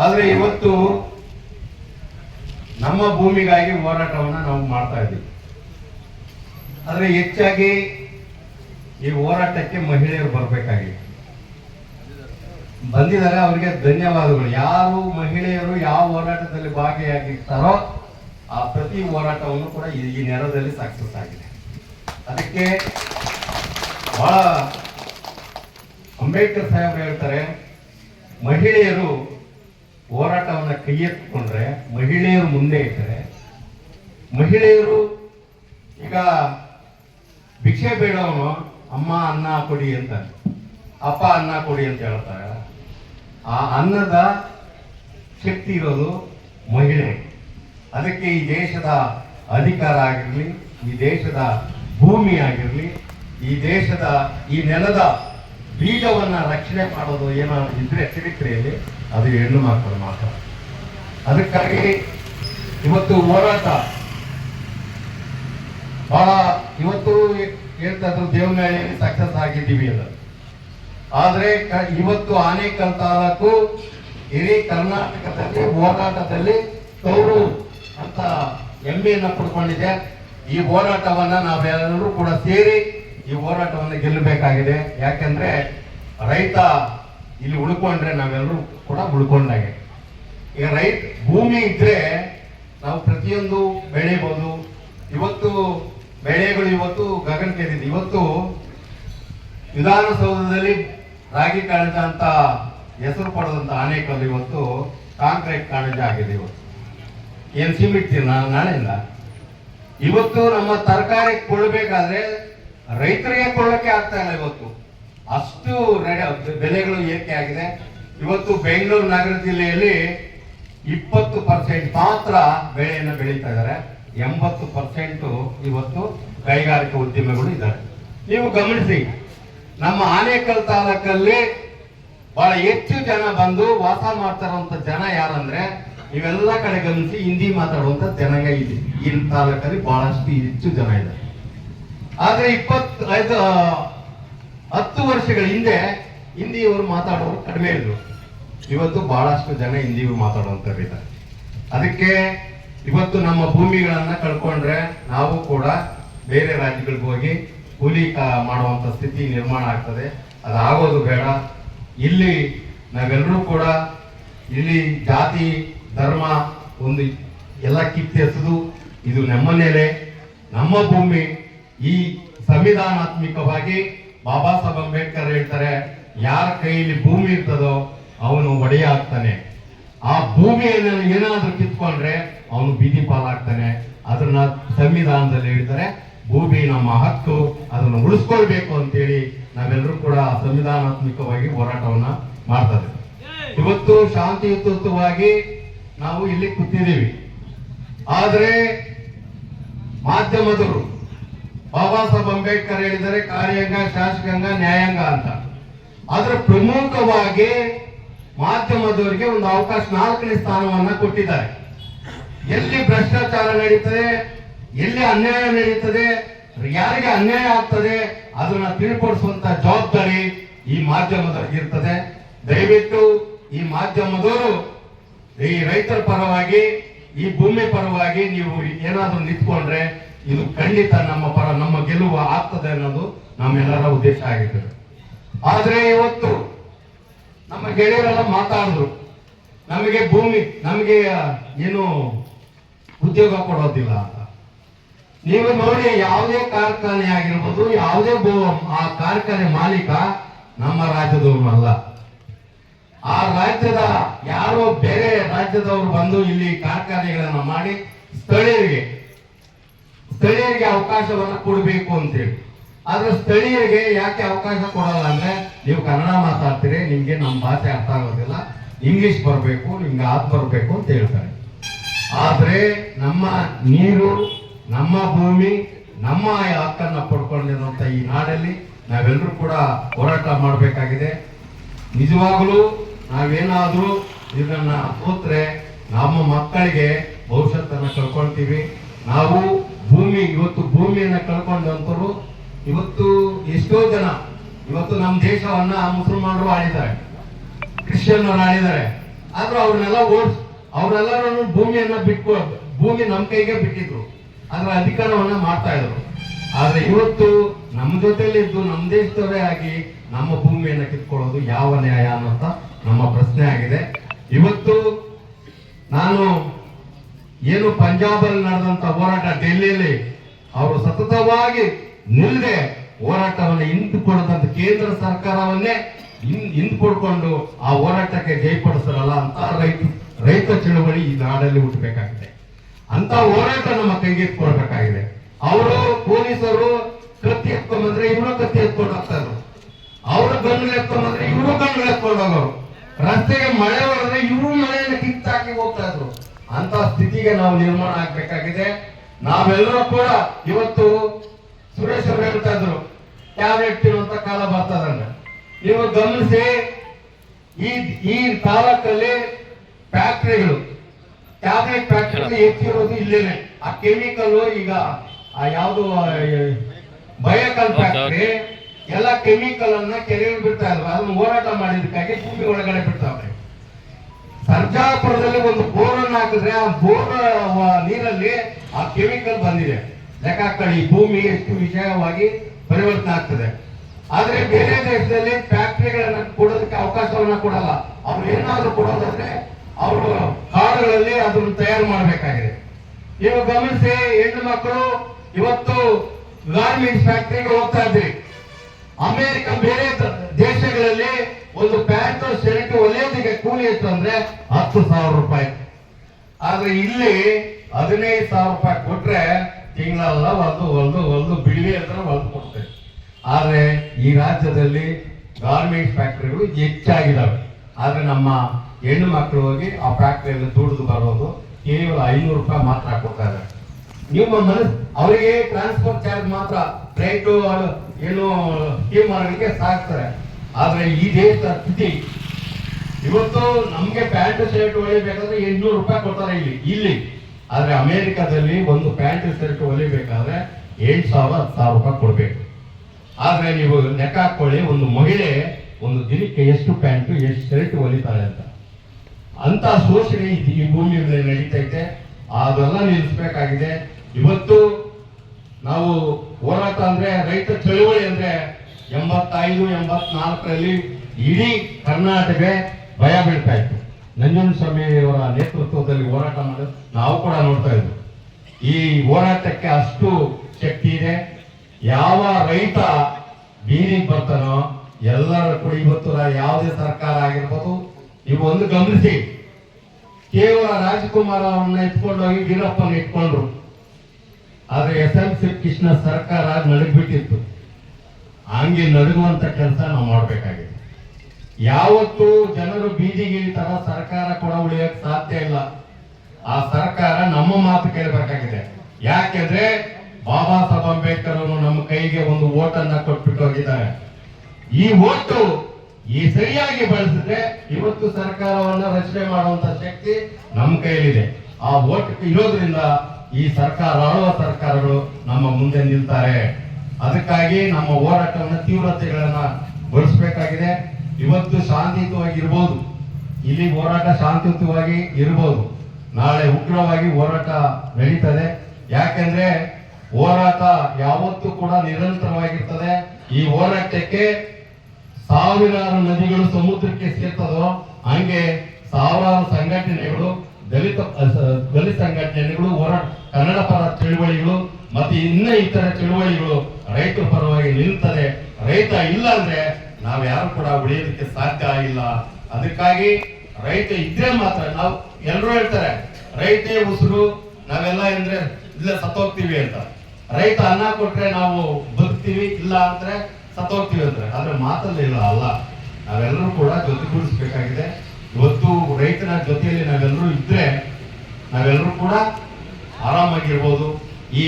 ಆದ್ರೆ ಇವತ್ತು ನಮ್ಮ ಭೂಮಿಗಾಗಿ ಹೋರಾಟವನ್ನ ನಾವು ಮಾಡ್ತಾ ಇದ್ದೀವಿ. ಆದರೆ ಹೆಚ್ಚಾಗಿ ಈ ಹೋರಾಟಕ್ಕೆ ಮಹಿಳೆಯರು ಬರಬೇಕಾಗಿದೆ. ಬಂದಿದ್ದಾರೆ ಅವರಿಗೆ ಧನ್ಯವಾದಗಳು. ಯಾರು ಮಹಿಳೆಯರು ಯಾವ ಹೋರಾಟದಲ್ಲಿ ಭಾಗಿಯಾಗಿರ್ತಾರೋ ಆ ಪ್ರತಿ ಹೋರಾಟವನ್ನು ಕೂಡ ಈ ನೆರದಲ್ಲಿ ಸಕ್ಸಸ್ ಆಗಿದೆ ಅದಕ್ಕೆ ಬಹಳ ಅಂಬೇಡ್ಕರ್ ಸಾಹೇಬರು ಹೇಳ್ತಾರೆ, ಮಹಿಳೆಯರು ಹೋರಾಟವನ್ನ ಕೈ ಎತ್ತಿಕೊಂಡ್ರೆ ಮಹಿಳೆಯರು ಮುಂದೆ ಇಟ್ಟರೆ ಮಹಿಳೆಯರು ಈಗ ಭಿಕ್ಷೆ ಬೇಡವನು ಅಮ್ಮ, ಅನ್ನ ಕೊಡಿ ಅಂತ, ಅಪ್ಪ, ಅನ್ನ ಕೊಡಿ ಅಂತ ಹೇಳ್ತಾರೆ. ಆ ಅನ್ನದ ಶಕ್ತಿ ಇರೋದು ಮಹಿಳೆ. ಅದಕ್ಕೆ ಈ ದೇಶದ ಅಧಿಕಾರ ಆಗಿರಲಿ, ಈ ದೇಶದ ಭೂಮಿ ಆಗಿರಲಿ, ಈ ದೇಶದ ಈ ನೆಲದ ಬೀಜವನ್ನು ರಕ್ಷಣೆ ಮಾಡೋದು ಏನೋ ಇದ್ರೆ ಚರಿತ್ರೆಯಲ್ಲಿ ಅದು ಹೆಣ್ಣು ಮಕ್ಕಳು ಮಾತ್ರ. ಅದಕ್ಕಾಗಿ ಇವತ್ತು ಹೋರಾಟ. ಬಹಳ ಇವತ್ತು ಹೇಳ್ತಾ ಇದ್ರು ದೇವನಹಳ್ಳಿಯಲ್ಲಿ ಸಕ್ಸಸ್ ಆಗಿದ್ದೀವಿ ಅಂತ. ಆದರೆ ಇವತ್ತು ಆನೇಕಲ್ ತಾಲೂಕು ಇಡೀ ಕರ್ನಾಟಕದಲ್ಲಿ ಹೋರಾಟದಲ್ಲಿ ತವರು ಅಂತ ಹೆಮ್ಮೆಯನ್ನ ಪಡ್ಕೊಂಡಿದೆ. ಈ ಹೋರಾಟವನ್ನ ನಾವೆಲ್ಲರೂ ಕೂಡ ಸೇರಿ ಈ ಹೋರಾಟವನ್ನು ಗೆಲ್ಲಬೇಕಾಗಿದೆ. ಯಾಕೆಂದ್ರೆ ರೈತ ಇಲ್ಲಿ ಉಳ್ಕೊಂಡ್ರೆ ನಾವೆಲ್ಲರೂ ಕೂಡ ಉಳ್ಕೊಂಡಾಗೆ. ಈಗ ರೈತ ಭೂಮಿ ಇದ್ರೆ ನಾವು ಪ್ರತಿಯೊಂದು ಬೆಳೆಯಬಹುದು ಇವತ್ತು ಬೆಳೆಗಳು ಇವತ್ತು ಗಗನಕ್ಕೇರಿದೆ ಇವತ್ತು ವಿಧಾನಸೌಧದಲ್ಲಿ ರಾಗಿ ಕಾಳಜ ಅಂತ ಹೆಸರು ಪಡೆದಂಥ ಆನೆಕಲ್ಲು ಇವತ್ತು ಕಾಂಕ್ರೀಟ್ ಕಾಣಿದ ಆಗಿದೆ ಇವತ್ತು. ಏನ್ ಸಿಮೆಂಟ್ ನಾಳೆಯಿಂದ? ಇವತ್ತು ನಮ್ಮ ತರಕಾರಿ ಕೊಳ್ಳಬೇಕಾದ್ರೆ ರೈತರಿಗೆ ಕೊಳ್ಳಕ್ಕೆ ಆಗ್ತಾ ಇಲ್ಲ ಇವತ್ತು. ಅಷ್ಟು ಬೆಲೆಗಳು ಏಕೆ ಆಗಿದೆ. ಇವತ್ತು ಬೆಂಗಳೂರು ನಗರ ಜಿಲ್ಲೆಯಲ್ಲಿ ಇಪ್ಪತ್ತು ಪರ್ಸೆಂಟ್ ಮಾತ್ರ ಬೆಳೆಯನ್ನು ಬೆಳೀತಾ ಇದ್ದಾರೆ. ಎಂಬತ್ತು ಪರ್ಸೆಂಟ್ ಇವತ್ತು ಕೈಗಾರಿಕಾ ಉದ್ಯಮಗಳು ಇದ್ದಾರೆ. ನೀವು ಗಮನಿಸಿ, ನಮ್ಮ ಆನೇಕಲ್ ತಾಲೂಕಲ್ಲಿ ಬಹಳ ಹೆಚ್ಚು ಜನ ಬಂದು ವಾಸ ಮಾಡ್ತಾರಂತ ಜನ ಯಾರಂದ್ರೆ ಇವೆಲ್ಲ ಕಡೆ ಗಮನಿಸಿ, ಹಿಂದಿ ಮಾತಾಡುವಂತ ಜನಾಂಗ ಇದೆ. ಈ ತಾಲೂಕಲ್ಲಿ ಬಹಳಷ್ಟು ಹೆಚ್ಚು ಜನ ಇದೆ ಆದ್ರೆ ಇಪ್ಪತ್ತು, ಐದು ಹತ್ತು ವರ್ಷಗಳ ಹಿಂದೆ ಹಿಂದಿಯವರು ಮಾತಾಡೋರು ಕಡಿಮೆ ಇದ್ರು. ಇವತ್ತು ಬಹಳಷ್ಟು ಜನ ಹಿಂದಿಯವರು ಮಾತಾಡುವಂತವ್ರು ಇದ್ದಾರೆ ಅದಕ್ಕೆ ಇವತ್ತು ನಮ್ಮ ಭೂಮಿಗಳನ್ನ ಕಳ್ಕೊಂಡ್ರೆ ನಾವು ಕೂಡ ಬೇರೆ ರಾಜ್ಯಗಳಿಗೆ ಹೋಗಿ ಕೂಲಿ ಮಾಡುವಂತ ಸ್ಥಿತಿ ನಿರ್ಮಾಣ ಆಗ್ತದೆ. ಅದು ಆಗೋದು ಬೇಡ. ಇಲ್ಲಿ ನಾವೆಲ್ಲರೂ ಕೂಡ ಇಲ್ಲಿ ಜಾತಿ, ಧರ್ಮ ಒಂದು ಎಲ್ಲ ಕಿತ್ತೆಸದು ಇದು ನಮ್ಮ ನೆಲೆ, ನಮ್ಮ ಭೂಮಿ ಈ ಸಂವಿಧಾನಾತ್ಮಕವಾಗಿ ಬಾಬಾ ಸಾಹೇಬ್ ಅಂಬೇಡ್ಕರ್ ಹೇಳ್ತಾರೆ, ಯಾರ ಕೈಯಲ್ಲಿ ಭೂಮಿ ಇರ್ತದೋ ಅವನು ಒಡೆಯ ಆಗ್ತಾನೆ ಆ ಭೂಮಿಯನ್ನು ಏನಾದ್ರೂ ಕಿತ್ಕೊಂಡ್ರೆ ಅವನು ಬೀದಿ ಪಾಲಾಗ್ತಾನೆ. ಅದನ್ನ ಸಂವಿಧಾನದಲ್ಲಿ ಹೇಳ್ತಾರೆ ಭೂಮಿ ನಮ್ಮ ಹಕ್ಕು ಅದನ್ನು ಉಳಿಸ್ಕೊಳ್ಬೇಕು ಅಂತೇಳಿ ನಾವೆಲ್ಲರೂ ಕೂಡ ಸಂವಿಧಾನಾತ್ಮಕವಾಗಿ ಹೋರಾಟವನ್ನ ಮಾಡ್ತದೆ ಇವತ್ತು ಶಾಂತಿಯುತವಾಗಿ ನಾವು ಇಲ್ಲಿ ಕೂತಿದ್ದೀವಿ. ಆದರೆ ಮಾಧ್ಯಮದವರು ಬಾಬಾ ಸಾಹೇಬ್ ಅಂಬೇಡ್ಕರ್ ಹೇಳಿದರೆ ಕಾರ್ಯಾಂಗ, ಶಾಸಕಾಂಗ, ನ್ಯಾಯಾಂಗ ಅಂತ. ಅದರ ಪ್ರಮುಖವಾಗಿ ಮಾಧ್ಯಮದವರಿಗೆ ಒಂದು ಅವಕಾಶ, ನಾಲ್ಕನೇ ಸ್ಥಾನವನ್ನ ಕೊಟ್ಟಿದ್ದಾರೆ. ಎಲ್ಲಿ ಭ್ರಷ್ಟಾಚಾರ ನಡೀತದೆ, ಎಲ್ಲಿ ಅನ್ಯಾಯ ನಡೀತದೆ, ಯಾರಿಗೆ ಅನ್ಯಾಯ ಆಗ್ತದೆ, ಅದನ್ನ ತಿಳಿಪಡಿಸುವಂತ ಜವಾಬ್ದಾರಿ ಈ ಮಾಧ್ಯಮದ ಇರ್ತದೆ. ದಯವಿಟ್ಟು ಈ ಮಾಧ್ಯಮದವರು ಈ ರೈತರ ಪರವಾಗಿ, ಈ ಭೂಮಿ ಪರವಾಗಿ ನೀವು ಏನಾದರೂ ನಿಂತ್ಕೊಂಡ್ರೆ ಇದು ಖಂಡಿತ ನಮ್ಮ ಪರ, ನಮ್ಮ ಗೆಲುವು ಆಗ್ತದೆ ಅನ್ನೋದು ನಮ್ಮೆಲ್ಲರ ಉದ್ದೇಶ ಆಗಿದೆ ಆದ್ರೆ ಇವತ್ತು ನಮ್ಮ ಗೆಳೆಯರೆಲ್ಲ ಮಾತಾಡಿದ್ರು, ನಮಗೆ ಭೂಮಿ, ನಮಗೆ ಏನು ಉದ್ಯೋಗ ಕೊಡೋದಿಲ್ಲ ಅಂತ. ನೀವು ನೋಡಿ ಯಾವುದೇ ಕಾರ್ಖಾನೆ ಆಗಿರ್ಬೋದು, ಯಾವುದೇ ಆ ಕಾರ್ಖಾನೆ ಮಾಲೀಕ ನಮ್ಮ ರಾಜ್ಯದವರು ಅಲ್ಲ. ಆ ರಾಜ್ಯದ ಯಾರೋ ಬೇರೆ ರಾಜ್ಯದವರು ಬಂದು ಇಲ್ಲಿ ಕಾರ್ಖಾನೆಗಳನ್ನು ಮಾಡಿ ಸ್ಥಳೀಯರಿಗೆ ಸ್ಥಳೀಯರಿಗೆ ಅವಕಾಶವನ್ನು ಕೊಡಬೇಕು ಅಂತೇಳಿ ಆದ್ರೆ ಸ್ಥಳೀಯರಿಗೆ ಯಾಕೆ ಅವಕಾಶ ಕೊಡಲ್ಲ ಅಂದ್ರೆ ನೀವು ಕನ್ನಡ ಮಾತಾಡ್ತೀರಿ, ನಿಮ್ಗೆ ನಮ್ಮ ಭಾಷೆ ಅರ್ಥ ಆಗೋದಿಲ್ಲ. ಇಂಗ್ಲಿಷ್ ಬರಬೇಕು, ನಿಮ್ಗೆ ಆದ್ ಬರಬೇಕು ಅಂತ ಹೇಳ್ತಾರೆ. ಆದ್ರೆ ನಮ್ಮ ನೀರು, ನಮ್ಮ ಭೂಮಿ, ನಮ್ಮ ಹಕ್ಕನ್ನ ಪಡ್ಕೊಂಡಿರುವಂತ ಈ ನಾಡಲ್ಲಿ ನಾವೆಲ್ಲರೂ ಕೂಡ ಹೋರಾಟ ಮಾಡಬೇಕಾಗಿದೆ. ನಿಜವಾಗಲೂ ನಾವೇನಾದರೂ ಇದನ್ನ ಸೋತ್ರೆ ನಮ್ಮ ಮಕ್ಕಳಿಗೆ ಭವಿಷ್ಯತನ್ನು ಕಳ್ಕೊಳ್ತೀವಿ. ನಾವು ಭೂಮಿ, ಇವತ್ತು ಭೂಮಿಯನ್ನ ಕಳ್ಕೊಂಡಂತರು ಇವತ್ತು ಎಷ್ಟೋ ಜನ ಇವತ್ತು ನಮ್ಮ ದೇಶವನ್ನ ಮುಸಲ್ಮಾನರು ಆಳಿದ್ದಾರೆ ಕ್ರಿಶ್ಚಿಯನ್ನರು ಆಳಿದ್ದಾರೆ. ಆದ್ರೂ ಅವ್ರನ್ನೆಲ್ಲ ಓಡಿಸ್ ಅವರೆಲ್ಲರೂ ಭೂಮಿಯನ್ನ ಬಿಟ್ಕೊ, ಭೂಮಿ ನಮ್ಮ ಕೈಗೆ ಬಿಟ್ಟಿದ್ರು. ಅದರ ಅಧಿಕಾರವನ್ನ ಮಾಡ್ತಾ ಇದ್ರು. ಆದ್ರೆ ಇವತ್ತು ನಮ್ಮ ಜೊತೆಲಿ ಇದ್ದು ನಮ್ಮ ದೇಶದವರೇ ಆಗಿ ನಮ್ಮ ಭೂಮಿಯನ್ನ ಕಿತ್ಕೊಳ್ಳೋದು ಯಾವ ನ್ಯಾಯ ಅನ್ನೋಂತ ನಮ್ಮ ಪ್ರಶ್ನೆ ಆಗಿದೆ. ಇವತ್ತು ನಾನು ಏನು ಪಂಜಾಬಲ್ಲಿ ನಡೆದಂತ ಹೋರಾಟ ಡೆಲ್ಲಿಯಲ್ಲಿ, ಅವರು ಸತತವಾಗಿ ನಿಲ್ಲದೆ ಹೋರಾಟವನ್ನು ಹಿಂದುಕೊಡದಂತ ಕೇಂದ್ರ ಸರ್ಕಾರವನ್ನೇ ಹಿಂದುಕೊಡ್ಕೊಂಡು ಆ ಹೋರಾಟಕ್ಕೆ ಜಯಪಡಿಸರಲ್ಲ ಅಂತ ರೈತ ರೈತ ಚಳುವಳಿ ಈ ನಾಡಲ್ಲಿ ಹುಟ್ಟಬೇಕಾಗಿದೆ. ಅಂತ ಹೋರಾಟ ನಮ್ಮ ಕೈಗೆ ಕೊಡಬೇಕಾಗಿದೆ ಅವರು ಪೊಲೀಸರು ಕತ್ತಿ ಎತ್ಕೊಂಡ್ರೆ ಇವರು ಕತ್ತಿ ಎತ್ಕೊಂಡು ಹೋಗ್ತಾ ಇದ್ರು ಅವರು ಗಂಡು ಎತ್ಕೊಂಡ್ರೆ ಇವರು ಗಂಡು ಎತ್ಕೊಂಡು ಹೋಗೋರು. ರಸ್ತೆಗೆ ಮಳೆ ಹೊಡೆದ್ರೆ ಇವರು ಮಳೆಯನ್ನು ಕಿತ್ತಾಕಿ ಹೋಗ್ತಾ ಇದ್ರು. ಅಂತ ಸ್ಥಿತಿಗೆ ನಾವು ನಿರ್ಮಾಣ ಆಗ್ಬೇಕಾಗಿದೆ. ನಾವೆಲ್ಲರೂ ಕೂಡ ಇವತ್ತು ಸುರೇಶ್ ಅವರು ಹೇಳ್ತಾ ಇದ್ರು ಟ್ಯಾಬ್ಲೆಟ್ ತಿನ್ನುವಂತ ಕಾಲ ಬರ್ತದಂದ್ರೆ ನೀವು ಗಮನಿಸಿ ಈ ಈ ತಾಲೂಕಲ್ಲಿ ಫ್ಯಾಕ್ಟ್ರಿಗಳು ಟ್ಯಾಬ್ಲೆಟ್ ಫ್ಯಾಕ್ಟರಿ ಹೆಚ್ಚಿರೋದು ಇಲ್ಲೇನೆ. ಆ ಕೆಮಿಕಲ್ ಈಗ ಆ ಯಾವುದು ಬಯೋಕಲ್ ಫ್ಯಾಕ್ಟರಿ ಎಲ್ಲ ಕೆಮಿಕಲ್ ಅನ್ನ ಕೆರೆಯಲ್ಲಿ ಬಿಡ್ತಾ ಇದ್ರು. ಅದನ್ನ ಹೋರಾಟ ಮಾಡಿದಕ್ಕಾಗಿ ಭೂಮಿ ಒಳಗಡೆ ಬಿಡ್ತಾವ್ರೆ ಸರ್ಜಾಪುರದಲ್ಲಿ ಒಂದು ಬೋರ್ ಅನ್ನು ಹಾಕಿದ್ರೆ ಆ ಬೋರ್ ನೀರಲ್ಲಿ ಆ ಕೆಮಿಕಲ್ ಬಂದಿದೆ. ಲೆಕ್ಕ ಹಾಕೊಳ್ಳಿ ಈ ಭೂಮಿ ಎಷ್ಟು ವಿಷಯವಾಗಿ ಪರಿವರ್ತನೆ ಆಗ್ತದೆ. ಆದ್ರೆ ಬೇರೆ ದೇಶದಲ್ಲಿ ಫ್ಯಾಕ್ಟ್ರಿಗಳನ್ನ ಕೊಡೋದಕ್ಕೆ ಅವಕಾಶವನ್ನ ಕೊಡಲ್ಲ. ಅವ್ರು ಏನಾದ್ರು ಕೊಡೋದಾದ್ರೆ ಅವರು ಕಾಡುಗಳಲ್ಲಿ ಅದನ್ನು ತಯಾರು ಮಾಡಬೇಕಾಗಿದೆ. ನೀವು ಗಮನಿಸಿ, ಹೆಣ್ಣು ಮಕ್ಕಳು ಇವತ್ತು ಗಾರ್ಮೆಂಟ್ಸ್ ಫ್ಯಾಕ್ಟ್ರಿಗೆ ಹೋಗ್ತಾ ಇದ್ರಿ ಅಮೆರಿಕ ಬೇರೆ ದೇಶಗಳಲ್ಲಿ ಒಂದು ಪ್ಯಾಂಟ್ ಶರ್ಟ್ ಒಲೆಯೋದಕ್ಕೆ ಕೂಲಿ ಇತ್ತು ಅಂದ್ರೆ ಹತ್ತು ಸಾವಿರ ರೂಪಾಯಿ. ಆದ್ರೆ ಇಲ್ಲಿ ಹದಿನೈದು ಸಾವಿರ ರೂಪಾಯಿ ಕೊಟ್ರೆ ತಿಂಗಳೆಲ್ಲ ಒಂದು ಒಂದು ಒಂದು ಬಿಳಿ ಅಂತ ಒಂದು ಕೊಡ್ತೇವೆ. ಆದ್ರೆ ಈ ರಾಜ್ಯದಲ್ಲಿ ಗಾರ್ಮೆಂಟ್ಸ್ ಫ್ಯಾಕ್ಟರಿಗಳು ಹೆಚ್ಚಾಗಿದ್ದಾವೆ ಆದ್ರೆ ನಮ್ಮ ಹೆಣ್ಣು ಮಕ್ಕಳು ಹೋಗಿ ಆ ಫ್ಯಾಕ್ಟರಿಯಲ್ಲಿ ದುಡಿದು ಬರೋದು ಕೇವಲ ಐನೂರು ರೂಪಾಯಿ ಮಾತ್ರ ಕೊಡ್ತಾರೆ ನಿಮ್ಮ ಮನಸ್ಸು ಅವರಿಗೆ ಟ್ರಾನ್ಸ್ಪೋರ್ಟ್ ಚಾರ್ಜ್ ಮಾತ್ರ. ಫ್ಲೈಟು ಏನು ಸ್ಕೀಮ್ ಮಾಡೋದಕ್ಕೆ ಸಾಕ್ತಾರೆ. ಆದ್ರೆ ಈ ದೇಶದ ಇವತ್ತು ನಮ್ಗೆ ಪ್ಯಾಂಟ್ ಶರ್ಟ್ ಹೊಲಿಬೇಕಾದ್ರೆ ಎಂಟ್ನೂರು ರೂಪಾಯಿ ಕೊಡ್ತಾರೆ ಇಲ್ಲಿ ಇಲ್ಲಿ. ಆದ್ರೆ ಅಮೆರಿಕದಲ್ಲಿ ಒಂದು ಪ್ಯಾಂಟ್ ಶರ್ಟ್ ಹೊಲಿಬೇಕಾದ್ರೆ ಎಂಟು ಸಾವಿರ, ಹತ್ತು ಸಾವಿರ ರೂಪಾಯಿ ಕೊಡ್ಬೇಕು. ಆದ್ರೆ ನೀವು ಲೆಕ್ಕ ಹಾಕೊಳ್ಳಿ, ಒಂದು ಮಹಿಳೆ ಒಂದು ದಿನಕ್ಕೆ ಎಷ್ಟು ಪ್ಯಾಂಟು, ಎಷ್ಟು ಶರ್ಟ್ ಹೊಲಿತಾಳೆ ಅಂತ. ಅಂತ ಶೋಷಣೆ ಈ ಭೂಮಿ ಮೇಲೆ ನಡೀತೈತೆ ಅದೆಲ್ಲ ನಿಲ್ಲಿಸ್ಬೇಕಾಗಿದೆ. ಇವತ್ತು ನಾವು ಹೋರಾಟ ಅಂದ್ರೆ ರೈತ ಚಳುವಳಿ ಅಂದ್ರೆ ಎಂಬತ್ತೈದು, ಎಂಬತ್ನಾಲ್ಕರಲ್ಲಿ ಇಡೀ ಕರ್ನಾಟಕ ಭಯ ಬೀಳ್ತಾ ಇತ್ತು. ನಂಜನಸ್ವಾಮಿ ಅವರ ನೇತೃತ್ವದಲ್ಲಿ ಹೋರಾಟ ಮಾಡೋದು ನಾವು ಕೂಡ ನೋಡ್ತಾ ಇದ್ವಿ. ಈ ಹೋರಾಟಕ್ಕೆ ಅಷ್ಟು ಶಕ್ತಿ ಇದೆ. ಯಾವ ರೈತ ಬೀದಿಗೆ ಬರ್ತಾನೋ, ಎಲ್ಲರ ಕೂಡ ಇವತ್ತು ಯಾವುದೇ ಸರ್ಕಾರ ಆಗಿರ್ಬೋದು, ನೀವು ಒಂದು ಗಮನಿಸಿ. ಕೇವಲ ರಾಜಕುಮಾರ್ ಅವರನ್ನ ಎತ್ಕೊಂಡೋಗಿ ವೀರಪ್ಪನ ಇಟ್ಕೊಂಡ್ರು. ಆದ್ರೆ ಎಸ್ ಎಂ ಸಿ ಕೃಷ್ಣ ಸರ್ಕಾರ ನಡಗ್ಬಿಟ್ಟಿತ್ತು ಹಂಗೆ ನಡುಗುವಂತ ಕೆಲಸ ನಾವು ಮಾಡ್ಬೇಕಾಗಿದೆ. ಯಾವತ್ತು ಜನರು ಬೀದಿಗೆ ತರ ಸರ್ಕಾರ ಕೂಡ ಉಳಿಯಕ್ ಸಾಧ್ಯ ಇಲ್ಲ. ಆ ಸರ್ಕಾರ ನಮ್ಮ ಮಾತು ಕೇಳಬೇಕಾಗಿದೆ. ಯಾಕೆಂದ್ರೆ ಬಾಬಾ ಸಾಹೇಬ್ ಅಂಬೇಡ್ಕರ್ ಅವರು ನಮ್ಮ ಕೈಗೆ ಒಂದು ಓಟನ್ನ ಕೊಟ್ಬಿಟ್ಟು ಹೋಗಿದ್ದಾರೆ. ಈ ಓಟು ಈ ಸರಿಯಾಗಿ ಬಳಸಿದ್ರೆ ಇವತ್ತು ಸರ್ಕಾರವನ್ನ ರಚನೆ ಮಾಡುವಂತ ಶಕ್ತಿ ನಮ್ಮ ಕೈಯಲ್ಲಿದೆ. ಆ ಓಟ್ ಇರೋದ್ರಿಂದ ಈ ಸರ್ಕಾರ, ಆಳುವ ಸರ್ಕಾರಗಳು ನಮ್ಮ ಮುಂದೆ ನಿಲ್ತಾರೆ. ಅದಕ್ಕಾಗಿ ನಮ್ಮ ಹೋರಾಟವನ್ನು ತೀವ್ರತೆಗಳನ್ನ ಬಳಸಬೇಕಾಗಿದೆ ಇವತ್ತು ಶಾಂತಿಯುತವಾಗಿ ಇರ್ಬೋದು ಇಲ್ಲಿ ಹೋರಾಟ ಶಾಂತಿಯುತವಾಗಿ ಇರ್ಬೋದು. ನಾಳೆ ಉಗ್ರವಾಗಿ ಹೋರಾಟ ನಡೀತದೆ. ಯಾಕೆಂದ್ರೆ ಹೋರಾಟ ಯಾವತ್ತೂ ಕೂಡ ನಿರಂತರವಾಗಿರ್ತದೆ. ಈ ಹೋರಾಟಕ್ಕೆ ಸಾವಿರಾರು ನದಿಗಳು ಸಮುದ್ರಕ್ಕೆ ಸೇರ್ತದೋ, ಹಂಗೆ ಸಾವಿರಾರು ಸಂಘಟನೆಗಳು, ದಲಿತ ದಲಿತ ಸಂಘಟನೆಗಳು ಹೋರಾಟ ಕನ್ನಡ ಪರ ಚಳುವಳಿಗಳು, ಮತ್ತೆ ಇನ್ನ ಇತರ ಚಳುವಳಿಗಳು ರೈತರ ಪರವಾಗಿ ನಿಲ್ತದೆ ರೈತ ಇಲ್ಲ ಅಂದ್ರೆ ನಾವು ಯಾರು ಕೂಡ ಉಳಿಯೋದಕ್ಕೆ ಸಾಧ್ಯ ಇಲ್ಲ. ಅದಕ್ಕಾಗಿ ರೈತ ಇದ್ರೆ ಮಾತ್ರ ನಾವು ಎಲ್ಲರೂ ಹೇಳ್ತಾರೆ, ರೈತೇ ಉಸಿರು, ನಾವೆಲ್ಲ ಅಂದ್ರೆ ಇಲ್ಲ ಸತ್ತೋಗ್ತೀವಿ ಅಂತ. ರೈತ ಅನ್ನ ಕೊಟ್ರೆ ನಾವು ಬದುಕ್ತೀವಿ, ಇಲ್ಲ ಅಂದ್ರೆ ಸತ್ತೋಗ್ತೀವಿ ಅಂದ್ರೆ. ಆದ್ರೆ ಮಾತಲ್ಲಿ ಇಲ್ಲ, ಅಲ್ಲ. ನಾವೆಲ್ಲರೂ ಕೂಡ ಜೊತೆಗೂಡಿಸ್ಬೇಕಾಗಿದೆ ಇವತ್ತು ರೈತನ ಜೊತೆಯಲ್ಲಿ ನಾವೆಲ್ಲರೂ ಇದ್ರೆ ನಾವೆಲ್ಲರೂ ಕೂಡ ಆರಾಮಾಗಿರ್ಬೋದು. ಈ